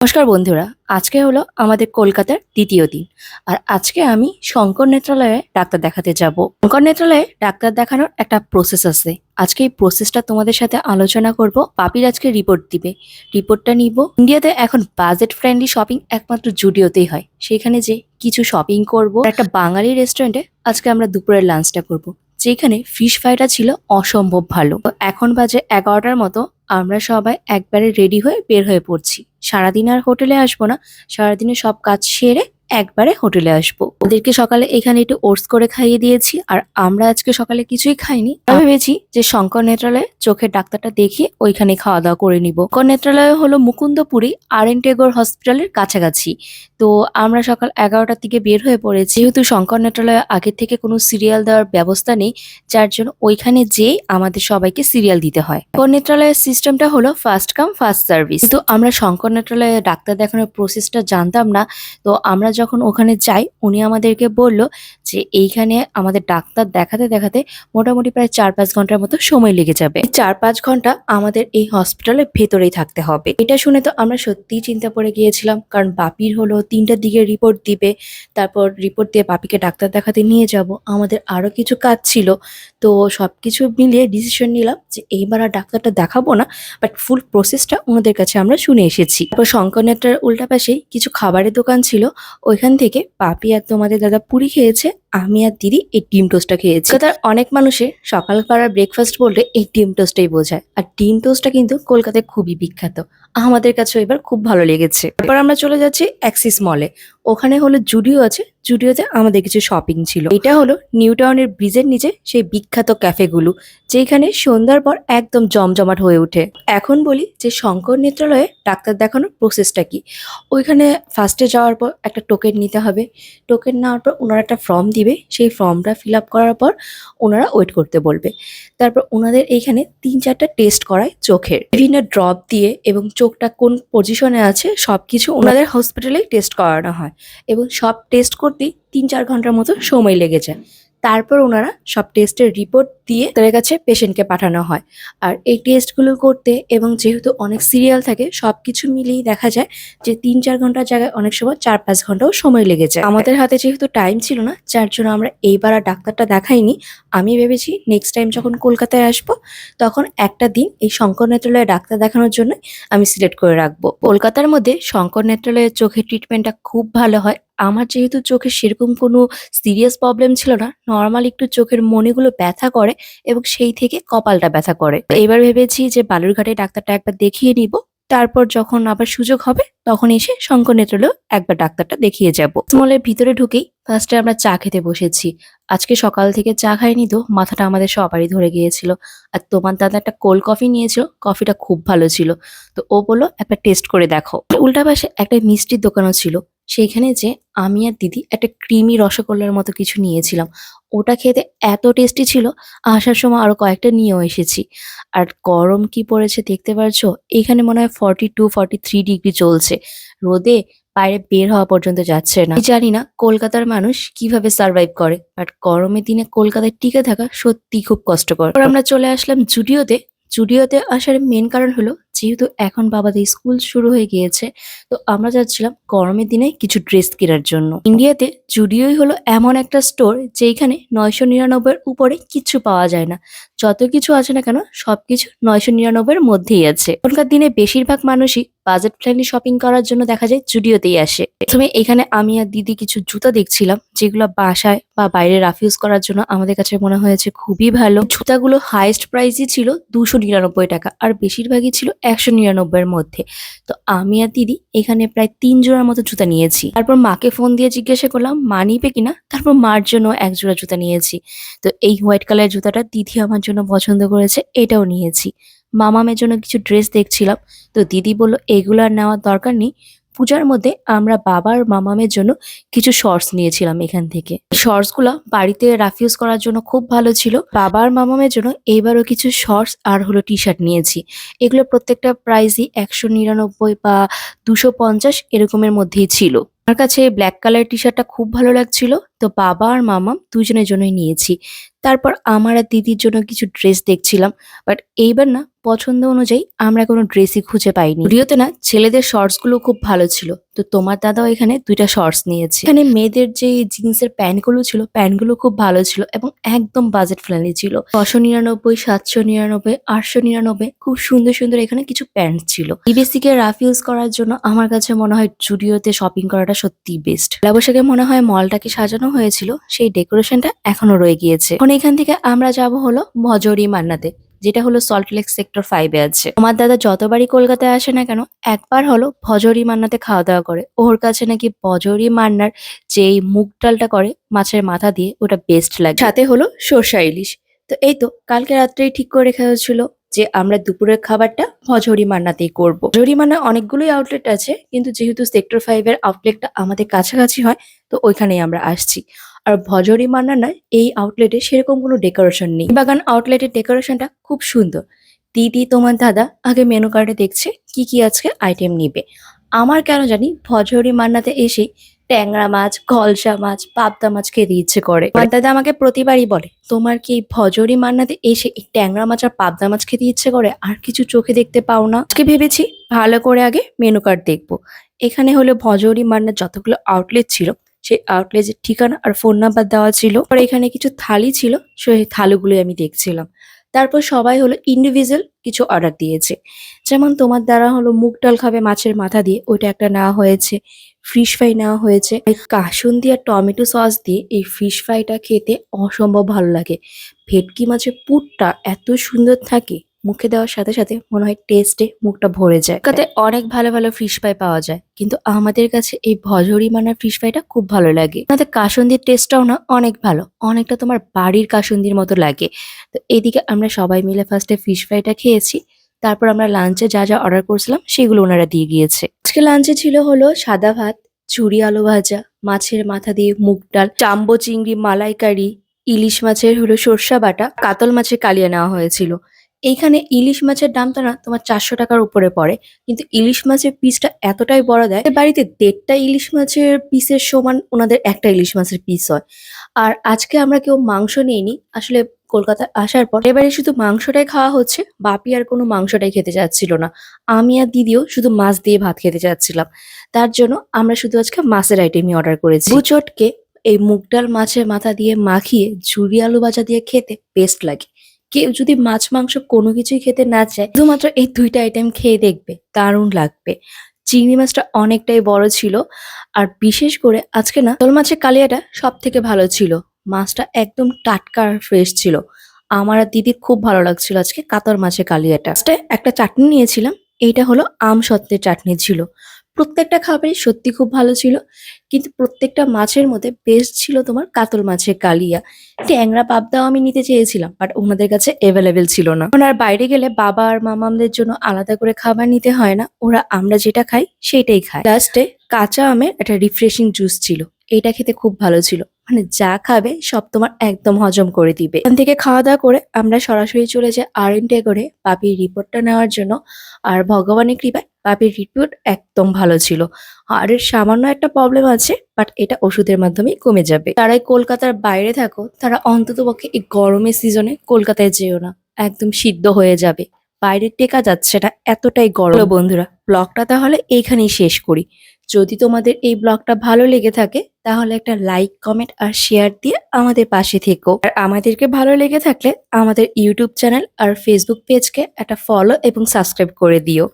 নমস্কার বন্ধুরা, আজকে হলো আমাদের কলকাতার দ্বিতীয় দিন। আর আজকে আমি শঙ্কর নেত্রালয়ে ডাক্তার দেখাতে যাব। শঙ্কর নেত্রালয়ে ডাক্তার দেখানোর একটা প্রসেস আছে। আজকে এই প্রসেসটা তোমাদের সাথে আলোচনা করব। পাপির আজকে রিপোর্ট দিবে। রিপোর্টটা নিব। ইন্ডিয়াতে এখন বাজেট ফ্রেন্ডলি শপিং একমাত্র জুডিওতেই হয়। সেখানে যে কিছু শপিং করব। একটা বাঙালি রেস্টুরেন্টে আজকে আমরা দুপুরের লাঞ্চটা করব। যেখানে ফিশ ফ্রাইটা ছিল অসম্ভব ভালো। এখন বাজে এগারোটার মতো, আমরা সবাই একবারে রেডি হয়ে বের হয়ে পড়ছি। সারাদিন আর হোটেলে আসব না সারাদিনে সব কাজ সেরে একবারে হোটেলে আসব। ওদেরকে সকালে এখানে একটু ওটস করে খাইয়ে দিয়েছি, আর আমরা আজকে সকালে কিছুই খাইনি। ভেবেছি যে শঙ্কর নেত্রালয়ে চোখের ডাক্তারটা দেখিয়ে ওইখানে খাওয়া দাওয়া করে নিব। শঙ্কর নেত্রালয় হলো মুকুন্দপুরি আর এন টেগোর হসপিটালের কাছাকাছি। তো আমরা সকাল এগারোটার দিকে বের হয়ে পড়েছি। যেহেতু শঙ্কর নেত্রালয়ে আগের থেকে কোনো সিরিয়াল দেওয়ার ব্যবস্থা নেই, যার জন্য ওইখানে যেয়ে আমাদের সবাইকে সিরিয়াল দিতে হয়। শঙ্কর নেত্রালয়ের সিস্টেমটা হলো ফার্স্ট কাম, ফার্স্ট সার্ভিস। তো আমরা শঙ্কর নেত্রালয়ে ডাক্তার দেখানোর প্রসেসটা জানতাম না। তো আমরা যখন ওখানে যাই, উনি আমাদেরকে বলল যে এইখানে আমাদের ডাক্তার দেখাতে দেখাতে মোটামুটি প্রায় চার পাঁচ ঘণ্টার মতো সময় লেগে যাবে। চার পাঁচ ঘণ্টা আমাদের এই হসপিটালের ভেতরেই থাকতে হবে। এটা শুনে তো আমরা সত্যিই চিন্তা পড়ে গিয়েছিলাম, কারণ বাপির হলো তিনটার দিকে রিপোর্ট দিবে, তারপর রিপোর্ট দিয়ে বাপিকে ডাক্তার দেখাতে নিয়ে যাব। আমাদের আরও কিছু কাজ ছিল, তো সব কিছু মিলিয়ে ডিসিশন নিলাম যে এইবার আর ডাক্তারটা দেখাবো না বাট ফুল প্রসেসটা ওনাদের কাছে আমরা শুনে এসেছি। তারপর শঙ্কর নেত্রার উল্টা পাশেই কিছু খাবারের দোকান ছিল, ওইখান থেকে পাপি আর তোমাদের দাদা পুরি খেয়েছে আমি আর দিদি এই ডিম টোস্টটা খেয়েছি। তার অনেক মানুষে সকাল পাড়ার ব্রেকফাস্ট বললে এই ডিম টোস্টটাই বোঝায়। আর ডিম টোস্টটা কিন্তু কলকাতায় খুবই বিখ্যাত। আমাদের কাছে এবার খুব ভালো লেগেছে। এবার আমরা চলে যাচ্ছি অ্যাক্সিস মলে ওখানে হলো জুডিও আছে জুডিওতে আমাদের কিছু শপিং ছিল। এটা হলো নিউ টাউনের ব্রিজের নিচে সেই বিখ্যাত ক্যাফেগুলো যেখানে সন্ধ্যার পর একদম জমজমাট হয়ে ওঠে। এখন বলি যে শঙ্কর নেত্রালয়ে ডাক্তার দেখানোর প্রসেসটা কি? ওইখানে ফার্স্টে যাওয়ার পর একটা টোকেন নিতে হবে। টোকেন নেওয়ার পর ওনারা একটা ফর্ম দিবে। সেই ফর্মটা ফিল আপ করার পর ওনারা ওয়েট করতে বলবে। তারপর ওনাদের এইখানে তিন চারটা টেস্ট করায় চোখের। বিভিন্ন ড্রপ দিয়ে এবং চোখটা কোন পজিশনে আছে সব কিছু ওনাদের হসপিটালেই টেস্ট করানো হয়। এবং সব টেস্ট করতেই তিন চার ঘণ্টার মতো সময় লেগে যায় তারপর ওনারা সব টেস্টের রিপোর্ট দিয়ে তাদের কাছে পেশেন্টকে পাঠানো হয়। আর এই টেস্টগুলো করতে এবং যেহেতু অনেক সিরিয়াল থাকে, সবকিছু মিলিয়ে দেখা যায় যে তিন চার ঘণ্টার জায়গায় অনেক সময় চার পাঁচ ঘন্টাও সময় লেগে যায় আমাদের হাতে যেহেতু টাইম ছিল না, যার জন্য আমরা এইবার আর ডাক্তারটা দেখাইনি। আমি ভেবেছি নেক্সট টাইম যখন কলকাতায় আসব, তখন একটা দিন এই শঙ্কর নেত্রালয়ে ডাক্তার দেখানোর জন্য আমি সিলেক্ট করে রাখব। কলকাতার মধ্যে শঙ্কর নেত্রালয়ের চোখের ট্রিটমেন্টটা খুব ভালো হয়। আমার যেহেতু চোখে সেরকম কোনো সিরিয়াস প্রবলেম ছিল না নর্মাল একটু চোখের মণিগুলো ব্যথা করে এবং সেই থেকে কপালটা ব্যথা করে। এবার ভেবেছি যে বালুরঘাটে ডাক্তারটা একবার দেখিয়ে নিব, তারপর যখন আবার সুযোগ হবে তখন এসে শঙ্কর নেত্রালয়েও একবার ডাক্তারটা দেখিয়ে যাব। মলের ভিতরে ঢুকেই ফার্স্টে আমরা চা খেতে বসেছি। আজকে সকাল থেকে চা খাইনি তো, মাথাটা আমাদের সবারই ধরে গিয়েছিল। আর তোমার দাদা একটা কোল্ড কফি নিয়েছিল কফিটা খুব ভালো ছিল। তো ও বলল একটা টেস্ট করে দেখো। উল্টা পাশে একটা মিষ্টির দোকানও ছিল। সেইখানে যে আমি আর দিদি একটা ক্রিমি রসগোল্লার মতো কিছু নিয়েছিলাম। ওটা খেতে এত টেস্টি ছিল, আসার সময় আরও কয়েকটা নিয়েও এসেছি। আর গরম কি পড়েছে দেখতে পারছ? এখানে মনে হয় forty two forty three degree চলছে। রোদে বাইরে বের হওয়া পর্যন্ত যাচ্ছে না। জানি না কলকাতার মানুষ কীভাবে সার্ভাইভ করে বাট গরমের দিনে কলকাতায় টিকে থাকা সত্যি খুব কষ্টকর। আমরা চলে আসলাম জুডিওতে। জুডিওতে আসার মেন কারণ হলো যেহেতু এখন বাবাদের স্কুল শুরু হয়ে গিয়েছে, তো আমরা যাচ্ছিলাম গরমের দিনে কিছু ড্রেস কেনার জন্য। ইন্ডিয়াতে জুডিওই হলো এমন একটা স্টোর যেখানে নয়শো নিরানব্বইয়ের উপরে কিছু পাওয়া যায় না যত কিছু আছে না কেন, সবকিছু নয়শো নিরানব্বইয়ের মধ্যেই আছে। এখনকার দিনে বেশিরভাগ মানুষই বাজেট ফ্রেন্ডলি শপিং করার জন্য দেখা যায় জুডিওতেই আসে। প্রথমে এখানে আমি আর দিদি কিছু জুতা দেখছিলাম, যেগুলো বাসায় বা বাইরে রাফিউজ করার জন্য আমাদের কাছে মনে হয়েছে খুবই ভালো। জুতাগুলো হাইয়েস্ট প্রাইসই ছিল দুশো নিরানব্বই টাকা, আর বেশিরভাগই ছিল একশো নিরানব্বইয়ের মধ্যে। তো আমি আর দিদি এখানে প্রায় তিন জোড়ার মতো জুতা নিয়েছি। তারপর মাকে ফোন দিয়ে জিজ্ঞাসা করলাম, মা নিবে কিনা? তারপর মার জন্য এক জোড়া জুতা নিয়েছি। তো এই হোয়াইট কালারের জুতাটা দিদি আমার জন্য পছন্দ করেছে, এটাও নিয়েছি। মামামের জন্য কিছু ড্রেস দেখছিলাম, তো দিদি বলল, এগুলো আর নেওয়ার দরকার নেই। পূজার মধ্যে আমরা বাবার মামামের জন্য কিছু শর্টস নিয়েছিলাম এখান থেকে। শর্টসগুলো বাড়িতে রাফিউজ করার জন্য খুব ভালো ছিল। বাবার মামামের জন্য এইবারও কিছু শর্টস আর হলো টি শার্ট নিয়েছি। এগুলো প্রত্যেকটা প্রাইসই একশো নিরানব্বই বা দুশো পঞ্চাশ এরকমের মধ্যেই ছিল। আমার কাছে ব্ল্যাক কালার টি শার্টটা খুব ভালো লাগছিল। তো বাবা আর মামা দুজনের জন্যই নিয়েছি। তারপর আমার আর দিদির জন্য কিছু ড্রেস দেখছিলাম বাট এইবার না, পছন্দ অনুযায়ী আমরা কোনো ড্রেসই খুঁজে পাইনি। ভিডিওতে না ছেলেদের শর্টসগুলো খুব ভালো ছিল, তো তোমার দাদাও এখানে দুইটা শর্টস নিয়েছে। এখানে মেয়েদের যে জিন্সের প্যান্টগুলো ছিল প্যান্টগুলো খুব ভালো ছিল এবং একদম বাজেট ফ্রেন্ডলি ছিল। ছশো নিরানব্বই, সাতশো নিরানব্বই, আটশো নিরানব্বই, খুব সুন্দর সুন্দর এখানে কিছু প্যান্ট ছিল। ইবিসি কে রাফ ইউজ করার জন্য আমার কাছে মনে হয় জুডিওতে শপিং করাটা সত্যি বেস্ট বৈশাখে মনে হয় মলটাকে সাজানো হয়েছিল, সেই ডেকোরেশনটা এখনও রয়ে গিয়েছে। এখন এখান থেকে আমরা যাব হলো মজরি মান্নাতে, যেটা হলো সল্টলেক সেক্টর ফাইভে আছে। আমার দাদা যতবারই কলকাতায় আসে না কেন, একবার হলো ভজরি মান্নাতে খাওয়া দাওয়া করে। ওর কাছে নাকি ভজরি মান্নার যে মুগ ডালটা করে, মাছের মাথা দিয়ে, ওটা বেস্ট লাগে। সাথে হলো সর্ষা ইলিশ। তো এই তো, কালকে রাত্রেই ঠিক করে রেখে হয়েছিল যে আমরা দুপুরের খাবারটা ভজরি মান্নাতেই করব। ভজরি মান্না অনেকগুলোই আউটলেট আছে, কিন্তু যেহেতু সেক্টর ফাইভ এর আউটলেটটা আমাদের কাছাকাছি হয়, তো ওইখানেই আমরা আসছি। আর ভজরি মান্না নয় এই আউটলেটে সেরকম কোনো ডেকোরেশন নেই। বাগান আউটলেটের ডেকোরেশনটা খুব সুন্দর। দিদি, তোমার দাদা আগে মেনু কার্ডে দেখছে কি কি আজকে আইটেম নিবে। আমার কেন জানি ভজরি মান্নাতে এসে ট্যাংরা মাছ গলসা মাছ, পাবদা মাছ খেতে ইচ্ছে করে। আমার দাদা আমাকে প্রতিবারই বলে, তোমার কি ভজরি মান্নাতে এসে এই ট্যাংরা মাছ আর পাবদা মাছ খেতে ইচ্ছে করে? আর কিছু চোখে দেখতে পাও না? আজকে ভেবেছি ভালো করে আগে মেনু কার্ড দেখব। এখানে হলো ভজরি মান্নার যতগুলো আউটলেট ছিল, সেই আউটলেটের ঠিকানা আর ফোন নাম্বার দেওয়া ছিল। আর এখানে কিছু থালি ছিল, সেই থালিগুলো আমি দেখছিলাম। তারপর সবাই হলো ইন্ডিভিজুয়াল কিছু অর্ডার দিয়েছে। যেমন তোমার দ্বারা হলো মুগ ডাল খাবে মাছের মাথা দিয়ে, ওইটা একটা নেওয়া হয়েছে। ফিশ ফ্রাই নেওয়া হয়েছে। কাসুন দিয়ে আর টমেটো সস দিয়ে এই ফিশ ফ্রাইটা খেতে অসম্ভব ভালো লাগে। ভেটকি মাছের পুরটা এত সুন্দর থাকে। মুখে দেওয়ার সাথে সাথে মনে হয় টেস্টে মুখটা ভরে যায়। তাতে অনেক ভালো ভালো ফিশ ফ্রাই পাওয়া যায় কিন্তু আমাদের কাছে এই ভজরি মানার ফিশ ফ্রাইটা খুব ভালো লাগে। আমাদের কাসন্দির টেস্টটাও না অনেক ভালো অনেকটা তোমার বাড়ির কাসন্দির মতো লাগে। তো এইদিকে আমরা সবাই মিলে ফার্স্টে ফিশ ফ্রাইটা খেয়েছি তারপর আমরা লাঞ্চে যা যা অর্ডার করছিলাম সেগুলো ওনারা দিয়ে গিয়েছে। আজকে লাঞ্চে ছিল হলো সাদা ভাত চুরি আলু ভাজা মাছের মাথা দিয়ে মুগ ডাল চাম্বো চিংড়ি মালাইকারি ইলিশ মাছের হলো সর্ষা বাটা কাতল মাছের কালিয়া নেওয়া হয়েছিল। এইখানে ইলিশ মাছের দামটা না তোমার চারশো টাকার উপরে পড়ে। কিন্তু ইলিশ মাছের পিসটা এতটাই বড় দেয় বাড়িতে দেড়টা ইলিশ মাছের পিসের সমান ওনাদের একটা ইলিশ মাছের পিস হয়। আর আজকে আমরা কেউ মাংস নিইনি, আসলে কলকাতায় আসার পর এবারে শুধু মাংসটাই খাওয়া হচ্ছে, বাপি আর কোনো মাংসটাই খেতে চাচ্ছিল না। আমি আর দিদিও শুধু মাছ দিয়ে ভাত খেতে চাচ্ছিলাম। তার জন্য আমরা শুধু আজকে মাছের আইটেমই অর্ডার করেছি। বুচটকে এই মুগ ডাল মাছের মাথা দিয়ে মাখিয়ে ঝুরি আলু ভাজা দিয়ে খেতে বেস্ট লাগে। কেউ যদি মাছ, মাংস কোনো কিছুই খেতে না চায়, শুধুমাত্র এই দুইটা আইটেম খেয়ে দেখবে, দারুণ লাগবে। চিংড়ি মাছটা অনেকটাই বড় ছিল, আর বিশেষ করে আজকে না তোল মাছের কালিয়াটা সব থেকে ভালো ছিল। মাছটা একদম টাটকা আর ফ্রেশ ছিল। আমার আর দিদির খুব ভালো লাগছিল আজকে কাতর মাছের কালিয়াটা। একটা চাটনি নিয়েছিলাম, এইটা হলো আম সত্ত্বের চাটনি ছিল। প্রত্যেকটা খাবারই সত্যি খুব ভালো ছিল। কিন্তু প্রত্যেকটা মাছের মধ্যে বেস্ট ছিল তোমার কাতল মাছের কালিয়া। ট্যাংরা পাবদাও আমি নিতে চেয়েছিলাম বাট ওনাদের কাছে অ্যাভেলেবেল ছিল না। ওনার বাইরে গেলে বাবা আর মামামদের জন্য আলাদা করে খাবার নিতে হয় না। ওরা আমরা যেটা খাই সেটাই খায়। লাস্টে কাঁচা আমের একটা রিফ্রেশিং জুস ছিল। এটা খেতে খুব ভালো ছিল। মানে যা খাবে সব তোমার একদম হজম করে দিবে। এখান থেকে খাওয়া দাওয়া করে আমরা সরাসরি চলে যাই আর এন করে বাপির রিপোর্টটা নেওয়ার জন্য। আর ভগবানের কৃপায় বাপির রিপোর্ট একদম ভালো ছিল। হাড়ের সামান্য একটা প্রবলেম আছে বাট এটা ওষুধের মাধ্যমেই কমে যাবে। তারাই কলকাতার বাইরে থাকো, তারা অন্তত পক্ষে এই গরমের সিজনে কলকাতায় যেও না। একদম সিদ্ধ হয়ে যাবে। বাইরে টেকা যাচ্ছে না, এতটাই গরম। বন্ধুরা, ব্লগটা তাহলে এইখানেই শেষ করি। যদি তোমাদের এই ব্লগটা ভালো লেগে থাকে তাহলে একটা লাইক কমেন্ট আর শেয়ার দিয়ে আমাদের পাশে থেকো। আর আমাদেরকে ভালো লেগে থাকলে আমাদের ইউটিউব চ্যানেল আর ফেসবুক পেজকে একটা ফলো এবং সাবস্ক্রাইব করে দিও।